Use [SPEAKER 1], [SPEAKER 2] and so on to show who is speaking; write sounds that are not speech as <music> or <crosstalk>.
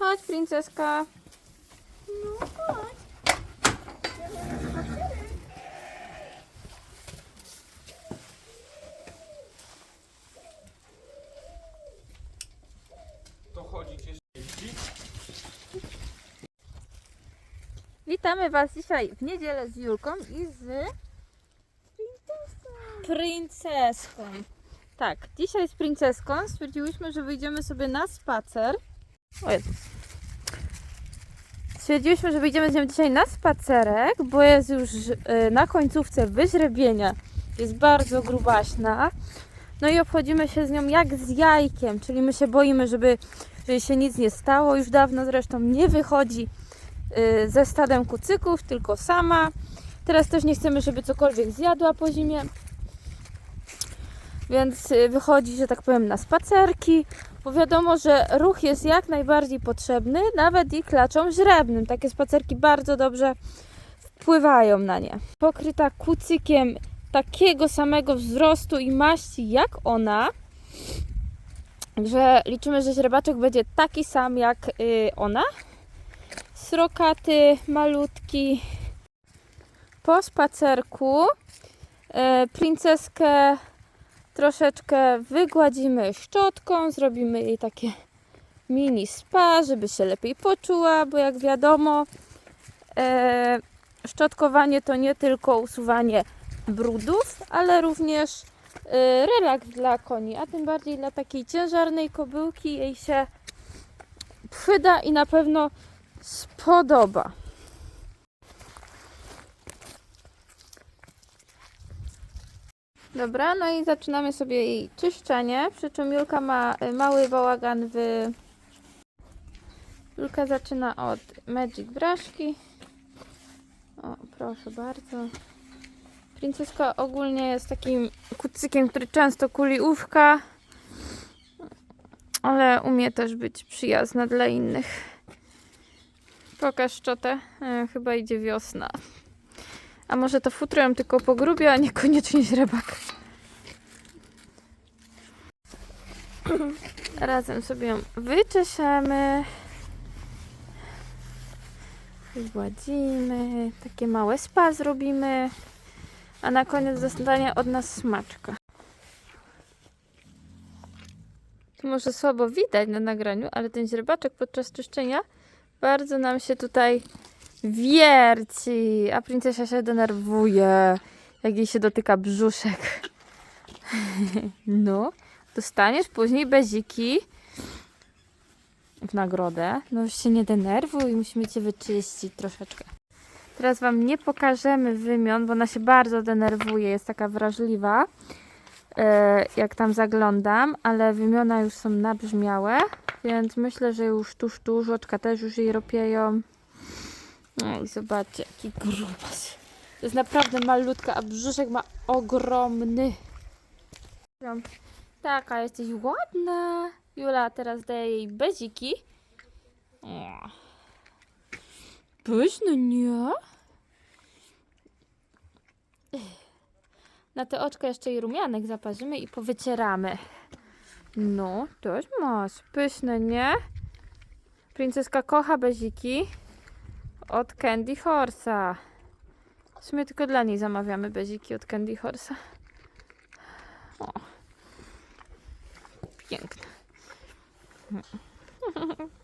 [SPEAKER 1] Chodź, princeska.
[SPEAKER 2] No chodź.
[SPEAKER 3] To jeździ?
[SPEAKER 1] Witamy Was dzisiaj w niedzielę z Julką i z princeską. Tak, dzisiaj z princeską stwierdziłyśmy, że wyjdziemy sobie na spacer. O Jezus. Stwierdziłyśmy, że wyjdziemy z nią dzisiaj na spacerek, bo jest już y, na końcówce wyźrebienia. Jest bardzo grubaśna. No i obchodzimy się z nią jak z jajkiem, czyli my się boimy, żeby, żeby się nic nie stało. Już dawno zresztą nie wychodzi y, ze stadem kucyków, tylko sama. Teraz też nie chcemy, żeby cokolwiek zjadła po zimie. Więc y, wychodzi, że tak powiem, na spacerki, bo wiadomo, że ruch jest jak najbardziej potrzebny, nawet i klaczom źrebnym. Takie spacerki bardzo dobrze wpływają na nie. Pokryta kucykiem takiego samego wzrostu i maści jak ona. Także liczymy, że źrebaczek będzie taki sam jak y, ona. Srokaty, malutki. Po spacerku e, princeskę troszeczkę wygładzimy szczotką, zrobimy jej takie mini spa, żeby się lepiej poczuła, bo jak wiadomo, e, szczotkowanie to nie tylko usuwanie brudów, ale również e, relaks dla koni, a tym bardziej dla takiej ciężarnej kobyłki jej się przyda i na pewno spodoba. Dobra, no i zaczynamy sobie jej czyszczenie, przy czym Julka ma y, mały bałagan w... Julka zaczyna od Magic Brushki. O, proszę bardzo. Princeska ogólnie jest takim kucykiem, który często kuli łówka, ale umie też być przyjazna dla innych. Pokaż szczotę. E, chyba idzie wiosna. A może to futro ją tylko pogrubia, a niekoniecznie źrebak. <clears throat> Razem sobie ją wyczeszemy. Wygładzimy. Takie małe spa zrobimy. A na koniec dostanie od nas smaczka. Tu może słabo widać na nagraniu, ale ten źrebaczek podczas czyszczenia bardzo nam się tutaj wierci, a princesia się denerwuje, jak jej się dotyka brzuszek. No, dostaniesz później beziki w nagrodę. No już się nie denerwuj, musimy cię wyczyścić troszeczkę. Teraz wam nie pokażemy wymion, bo ona się bardzo denerwuje, jest taka wrażliwa, e, jak tam zaglądam, ale wymiona już są nabrzmiałe, więc myślę, że już tuż, tuż, oczka też już jej ropieją. No i zobaczcie, jaki grubas. To jest naprawdę malutka, a brzuszek ma ogromny. Taka, jesteś ładna. Jula teraz daje jej beziki. Pyszne, nie? Na te oczka jeszcze i rumianek zaparzymy i powycieramy. No, też masz. Pyszne, nie? Princeska kocha beziki od Candy Horse'a. W sumie tylko dla niej zamawiamy beziki od Candy Horse'a. O. Piękne. <laughs>